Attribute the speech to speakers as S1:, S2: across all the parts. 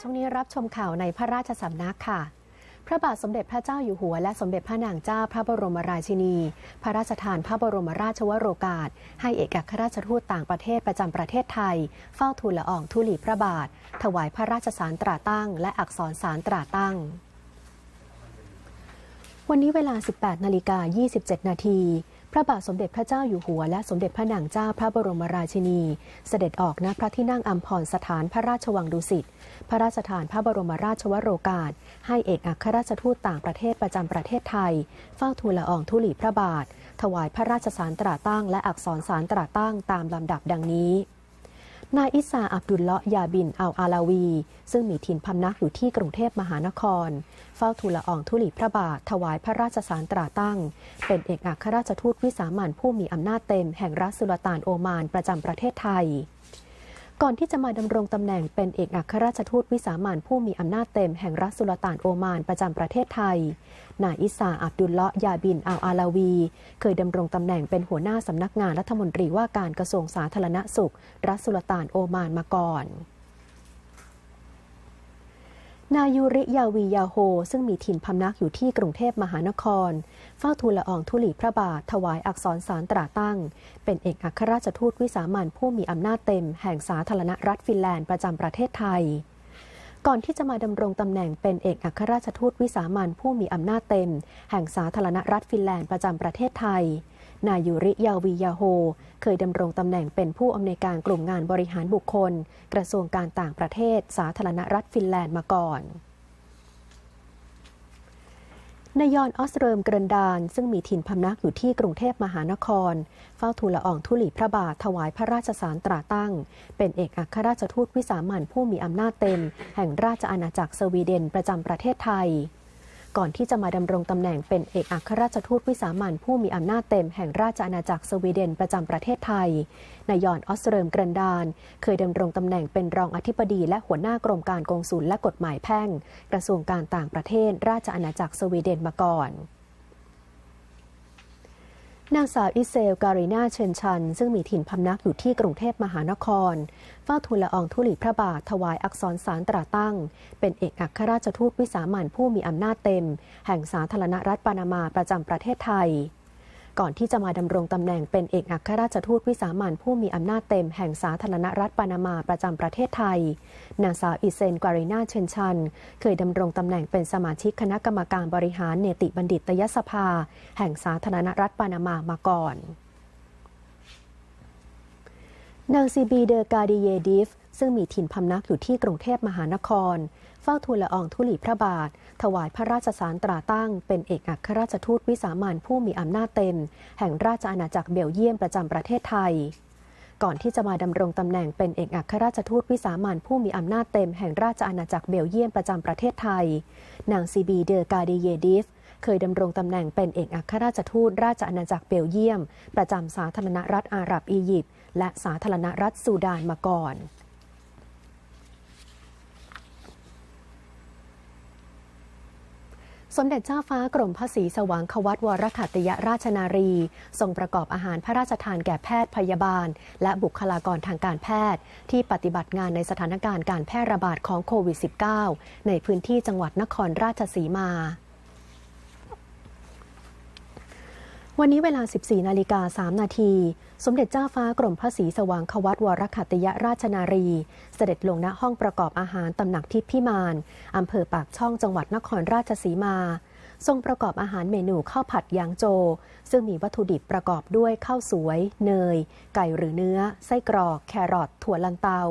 S1: ช่วงนี้รับชมข่าวในพระราชสำนักค่ะ พระบาทสมเด็จพระเจ้าอยู่หัว และสมเด็จพระนางเจ้าพระบรมราชินี พระราชทานพระบรมราชวโรกาส ให้เอกอัครราชทูตต่างประเทศประจำประเทศไทย เฝ้าทูลละอองธุลีพระบาท ถวายพระราชสารตราตั้ง และอักษรสารตราตั้ง วันนี้เวลา 18นาฬิกา27 นาที พระบาทสมเด็จพระเจ้าอยู่หัว และสมเด็จพระนางเจ้าพระบรมราชินี เสด็จออกณพระที่นั่งอัมพรสถานพระราชวังดุสิต พระราชทานพระบรมราชวโรกาส ให้เอกอัครราชทูตต่างประเทศประจำประเทศไทย เฝ้าทูลละอองธุลีพระบาท ถวายพระราชสารตราตั้ง และอักษรสารตราตั้งตามลำดับดังนี้ นายอิสาอับดุลเลาะยาบินอัลอาลาวี ซึ่งมีถิ่นพำนักอยู่ที่กรุงเทพมหานคร เฝ้าทูลละอองธุลีพระบาท ถวายพระราชสารตราตั้ง เป็นเอกอัครราชทูตวิสามันผู้มีอำนาจเต็มแห่งรัฐสุลต่านโอมานประจำประเทศไทย ก่อนที่จะมาดำรงตำแหน่งเป็นเอกอัครราชทูตวิสามันผู้มีอำนาจเต็มแห่งรัฐสุลต่านโอมานประจำประเทศไทย นายอิสาอับดุลเลาะห์ยาบินอัลอาลาวี เคยดำรงตำแหน่งเป็นหัวหน้าสำนักงานรัฐมนตรีว่าการกระทรวงสาธารณสุข รัฐสุลต่านโอมานมาก่อน นายูริยาวียาโฮ ซึ่งมีถิ่นพำนักอยู่ที่กรุงเทพมหานคร เฝ้าทูลละอองธุลีพระบาท ถวายอักษรสารตราตั้ง เป็นเอกอัครราชทูตวิสามันผู้มีอำนาจเต็ม แห่งสาธารณรัฐฟินแลนด์ประจำประเทศไทย ก่อนที่จะมาดำรงตำแหน่งเป็นเอกอัครราชทูตวิสามันผู้มีอำนาจเต็ม แห่งสาธารณรัฐฟินแลนด์ประจำประเทศไทย นายยูริยาวียาโฮ เคยดำรงตำแหน่งเป็นผู้อำนวยการกลุ่มงานบริหารบุคคล กระทรวงการต่างประเทศ สาธารณรัฐฟินแลนด์มาก่อนนายอนออสเริมเกรนดานซึ่งมีถิ่นพำนักอยู่ที่กรุงเทพมหานคร เฝ้าทูลละอองธุลีพระบาทถวายพระราชสารตราตั้ง เป็นเอกอัครราชทูตวิสามันผู้มีอำนาจเต็ม แห่งราชอาณาจักรสวีเดนประจำประเทศไทย ก่อนที่จะมาดำรงตำแหน่งเป็นเอกอัครราชทูตวิสามันผู้มีอำนาจเต็มแห่งราชอาณาจักรสวีเดนประจำประเทศไทย นายอนออสเริมเกรนดาน เคยดำรงตำแหน่งเป็นรองอธิบดี และหัวหน้ากรมการกงสุลและกฎหมายแพ่ง กระทรวงการต่างประเทศ ราชอาณาจักรสวีเดนมาก่อน นางสาวอิเซล การีนาเชนชัน ซึ่งมีถิ่นพำนักอยู่ที่กรุงเทพมหานครเฝ้าทูลละอองธุลีพระบาทถวายอักษรสารตราตั้ง เป็นเอกอัครราชทูตวิสามันผู้มีอำนาจเต็ม แห่งสาธารณรัฐปานามาประจำประเทศไทย ก่อนที่จะมาดำรงตำแหน่งเป็นเอกอัครราชทูตวิสามันผู้มีอำนาจเต็มแห่งสาธารณรัฐปานามาประจำประเทศไทย นางสาวอิเซนการีนาเชนชัน เคยดำรงตำแหน่งเป็นสมาชิกคณะกรรมการบริหารเนติบัณฑิตยสภา แห่งสาธารณรัฐปานามามาก่อน นางซีบีเดอกาดิเยดิฟ ซึ่งมีถิ่นพำนักอยู่ที่กรุงเทพมหานคร เฝ้าทูลละอองธุลีพระบาท ถวายพระราชสารตราตั้ง เป็นเอกอัครราชทูตวิสามันผู้มีอำนาจเต็ม แห่งราชอาณาจักรเบลเยียมประจำประเทศไทย ก่อนที่จะมาดำรงตำแหน่งเป็นเอกอัครราชทูตวิสามันผู้มีอำนาจเต็มแห่งราชอาณาจักรเบลเยียมประจำประเทศไทย นางซีบีเดอกาดิเยดิฟเคยดำรงตำแหน่งเป็นเอกอัครราชทูตราชอาณาจักรเบลเยียม ประจำสาธารณรัฐอาหรับอียิปต์และสาธารณรัฐซูดานมาก่อน สมเด็จเจ้าฟ้ากรมพระศรีสว่างควัตวรขัตติยราชนารี ทรงประกอบอาหารพระราชทานแก่แพทย์พยาบาล และบุคลากรทางการแพทย์ ที่ปฏิบัติงานในสถานการณ์การแพร่ระบาดของโควิด -19 ในพื้นที่จังหวัดนครราชสีมา วันนี้เวลา 14 นาฬิกา 3 นาที สมเด็จเจ้าฟ้ากรมพระศรีสว่างควัตวรขัติยราชนารี เสด็จลงณห้องประกอบอาหารตำหนักทิพย์พิมานอำเภอปากช่องจังหวัดนครราชสีมา ทรงประกอบอาหารเมนูข้าวผัดยางโจ ซึ่งมีวัตถุดิบประกอบด้วยข้าวสวย เนย ไก่หรือเนื้อ ไส้กรอก แครอทถั่วลันเตา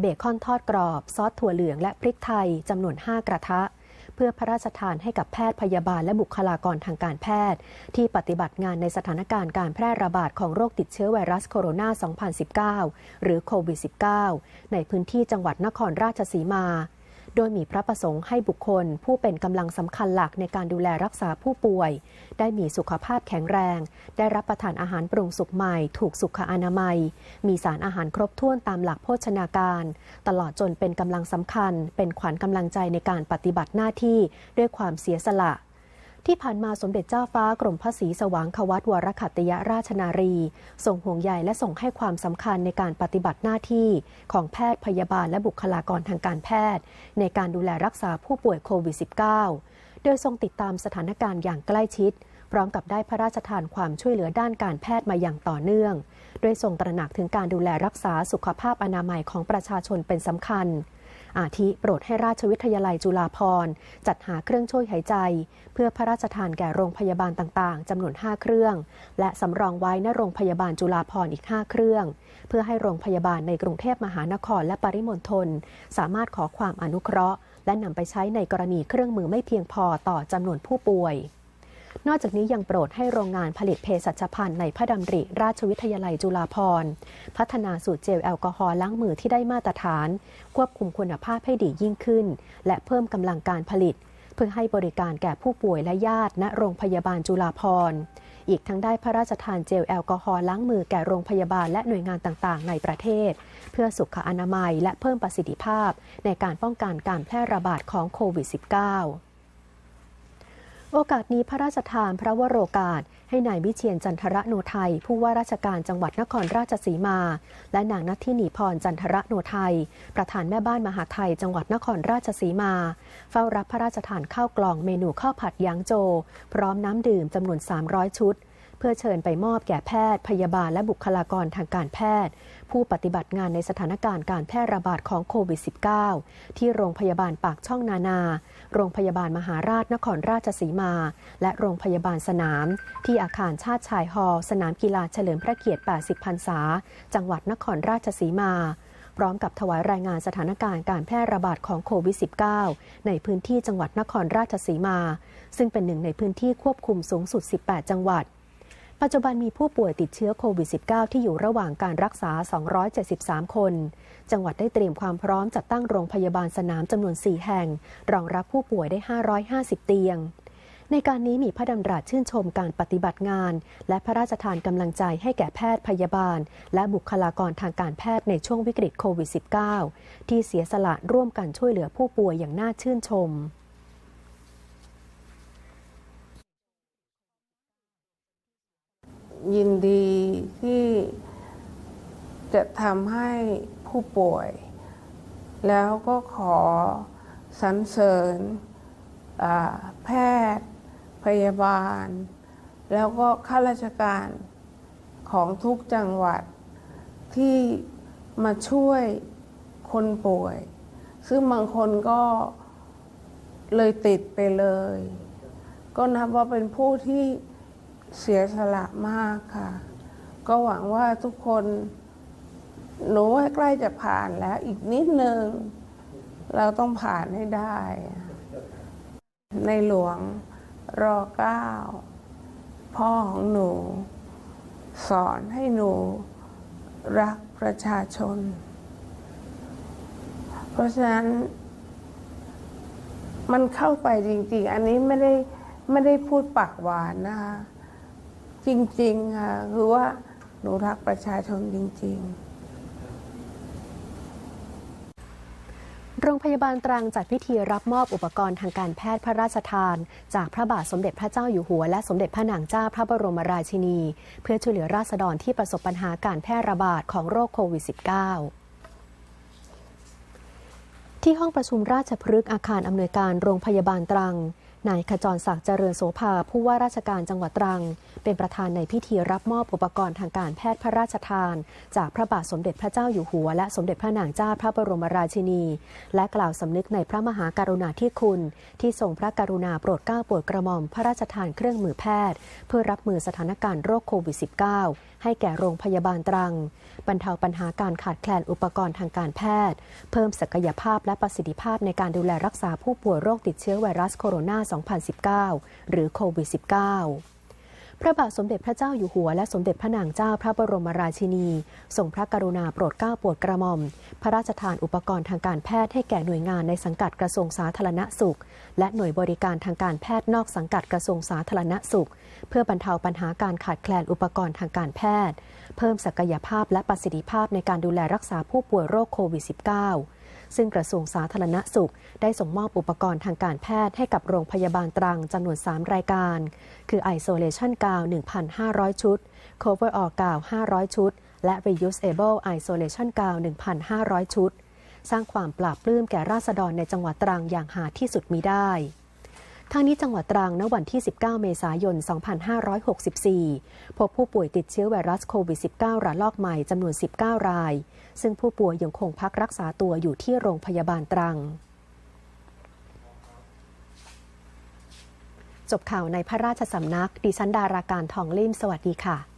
S1: เบคอนทอดกรอบ ซอสถั่วเหลืองและพริกไทยจำนวน 5 กระทะ พื่อพระราชทานให้กับแพทย์พยาบาลและบุคลากรทางการแพทย์ ที่ปฏิบัติงานในสถานการณ์การแพร่ระบาดของโรคติดเชื้อไวรัสโคโรนา 2019 หรือโควิด -19 ในพื้นที่จังหวัดนครราชสีมา โดยมีพระประสงค์ให้บุคคล ผู้เป็นกำลังสำคัญหลักในการดูแลรักษาผู้ป่วย ได้มีสุขภาพแข็งแรง ได้รับประทานอาหารปรุงสุกใหม่ ถูกสุขอนามัย มีสารอาหารครบถ้วนตามหลักโภชนาการ ตลอดจนเป็นกำลังสำคัญ เป็นขวัญกำลังใจในการปฏิบัติหน้าที่ด้วยความเสียสละ ที่ผ่านมาสมเด็จเจ้าฟ้ากรมพระศรีสว่างควัตวรคัตยราชนารีส่งห่วงใยและส่งให้ความสำคัญในการปฏิบัติหน้าที่ของแพทย์พยาบาลและบุคลากรทางการแพทย์ ในการดูแลรักษาผู้ป่วยโควิด -19 โดยทรงติดตามสถานการณ์อย่างใกล้ชิด พร้อมกับได้พระราชทานความช่วยเหลือด้านการแพทย์มาอย่างต่อเนื่อง โดยทรงตระหนักถึงการดูแลรักษาสุขภาพอนามัยของประชาชนเป็นสำคัญ อาทิโปรดให้ราชวิทยาลัยจุฬาภรณ์จัดหาเครื่องช่วยหายใจ เพื่อพระราชทานแก่โรงพยาบาลต่างๆจำนวน 5 เครื่อง และสำรองไว้ณโรงพยาบาลจุฬาภรณ์อีก 5 เครื่อง เพื่อให้โรงพยาบาลในกรุงเทพมหานครและปริมณฑลสามารถขอความอนุเคราะห์ และนำไปใช้ในกรณีเครื่องมือไม่เพียงพอต่อจำนวนผู้ป่วย นอกจากนี้ยังโปรดให้โรงงานผลิตเภสัชภัณฑ์ในพระดำริ ราชวิทยาลัยจุฬาภรณ์พัฒนาสูตรเจลแอลกอฮอล์ล้างมือที่ได้มาตรฐาน ควบคุมคุณภาพให้ดียิ่งขึ้น และเพิ่มกำลังการผลิต เพื่อให้บริการแก่ผู้ป่วยและญาติ ณโรงพยาบาลจุฬาภรณ์อีกทั้งได้พระราชทานเจลแอลกอฮอล์ล้างมือแก่โรงพยาบาลและหน่วยงานต่างๆ ในประเทศ เพื่อสุขอนามัยและเพิ่มประสิทธิภาพ ในการป้องกันการแพร่ระบาดของโควิด -19 โอกาสนี้พระราชทานพระวโรกาส ให้นายวิเชียนจันทระโนไทย ผู้ว่าราชการจังหวัดนครราชสีมา และนางนัทธินีพรจันทระโนไทย ประธานแม่บ้านมหาไทย จังหวัดนครราชสีมา เฝ้ารับพระราชทานข้าวกล่องเมนูข้าวผัดยางโจ พร้อมน้ำดื่มจำนวน 300 ชุด เพื่อเชิญไปมอบแก่แพทย์ พยาบาลและบุคลากรทางการแพทย์ ผู้ปฏิบัติงานในสถานการณ์การแพร่ระบาดของโควิด -19 ที่โรงพยาบาลปากช่องนานา โรงพยาบาลมหาราชนครราชสีมา และโรงพยาบาลสนาม ที่อาคารชาติชายฮอลล์สนามกีฬาเฉลิมพระเกียรติ 80 พรรษา จังหวัดนครราชสีมา พร้อมกับถวายรายงานสถานการณ์การแพร่ระบาดของโควิด -19 ในพื้นที่จังหวัดนครราชสีมา ซึ่งเป็นหนึ่งในพื้นที่ควบคุมสูงสุด 18 จังหวัด ปัจจุบันมีผู้ป่วยติดเชื้อโควิด -19 ที่อยู่ระหว่างการรักษา 273 คน จังหวัดได้เตรียมความพร้อมจัดตั้งโรงพยาบาลสนามจำนวน 4 แห่ง รองรับผู้ป่วยได้ 550 เตียง ในการนี้มีพระดำรัสชื่นชมการปฏิบัติงาน และพระราชทานกำลังใจให้แก่แพทย์พยาบาล และบุคลากรทางการแพทย์ในช่วงวิกฤตโควิด -19 ที่เสียสละร่วมกันช่วยเหลือผู้ป่วยอย่างน่าชื่นชม
S2: ยินดีที่จะทำให้ผู้ป่วย แล้วก็ขอสรรเสริญแพทย์ พยาบาล แล้วก็ข้าราชการของทุกจังหวัดที่มาช่วยคนป่วย ซึ่งบางคนก็เลยติดไปเลย ก็นับว่าเป็นผู้ที่ เสียสละมากค่ะ ก็หวังว่าทุกคนหนูว่าใกล้จะผ่านแล้ว อีกนิดนึง เราต้องผ่านให้ได้ ในหลวงรอเก้าพ่อของหนู สอนให้หนูรักประชาชน เพราะฉะนั้น มันเข้าไปจริง ๆ อันนี้ไม่ได้ไม่ได้พูดปากหวานนะคะ จริง ๆ ค่ะ คือว่าหนูรักประชาชนจริง ๆ
S1: โรงพยาบาลตรังจัดพิธีรับมอบอุปกรณ์ทางการแพทย์พระราชทาน จากพระบาทสมเด็จพระเจ้าอยู่หัว และสมเด็จพระนางเจ้าพระบรมราชินี เพื่อช่วยเหลือราษฎรที่ประสบปัญหาการแพร่ระบาดของโรคโควิด -19 ที่ห้องประชุมราชพฤกษ์อาคารอำนวยการโรงพยาบาลตรัง นายขจรศักดิ์เจริญโสภาผู้ว่าราชการจังหวัดตรัง เป็นประธานในพิธีรับมอบอุปกรณ์ทางการแพทย์พระราชทาน จากพระบาทสมเด็จพระเจ้าอยู่หัว และสมเด็จพระนางเจ้าพระบรมราชินี และกล่าวสำนึกในพระมหากรุณาธิคุณ ที่ทรงพระกรุณาโปรดเกล้าโปรดกระหม่อมพระราชทานเครื่องมือแพทย์ เพื่อรับมือสถานการณ์โรคโควิด -19 ให้แก่โรงพยาบาลตรัง บรรเทาปัญหาการขาดแคลนอุปกรณ์ทางการแพทย์ เพิ่มศักยภาพและประสิทธิภาพในการดูแลรักษาผู้ป่วยโรคติดเชื้อไวรัสโคโรนา 2019 หรือโควิด -19 พระบาทสมเด็จพระเจ้าอยู่หัวและสมเด็จพระนางเจ้าพระบรมราชินีทรงพระกรุณาโปรดเกล้าโปรดกระหม่อม พระราชทานอุปกรณ์ทางการแพทย์ให้แก่หน่วยงานในสังกัดกระทรวงสาธารณสุข และหน่วยบริการทางการแพทย์นอกสังกัดกระทรวงสาธารณสุข เพื่อบรรเทาปัญหาการขาดแคลนอุปกรณ์ทางการแพทย์ เพิ่มศักยภาพและประสิทธิภาพในการดูแลรักษาผู้ป่วยโรคโควิด -19 ซึ่งกระทรวงสาธารณสุข ได้ส่งมอบอุปกรณ์ทางการแพทย์ให้กับโรงพยาบาลตรังจำนวน 3 รายการ คือ Isolation Gown 1,500 ชุด Cover All Gown 500 ชุด และ Reusable Isolation Gown 1,500 ชุด สร้างความปราบปลื้มแก่ราษฎรในจังหวัดตรังอย่างหาที่สุดมีได้ ทั้งนี้จังหวัดตรังณวันที่ 19 เมษายน 2564 พบผู้ป่วยติดเชื้อไวรัสโควิด -19 ระลอกใหม่จำนวน 19 ราย ซึ่งผู้ป่วยยังคงพักรักษาตัวอยู่ที่โรงพยาบาลตรัง จบข่าวในพระราชสำนัก ดิฉันดาราการทองลิ่มสวัสดีค่ะ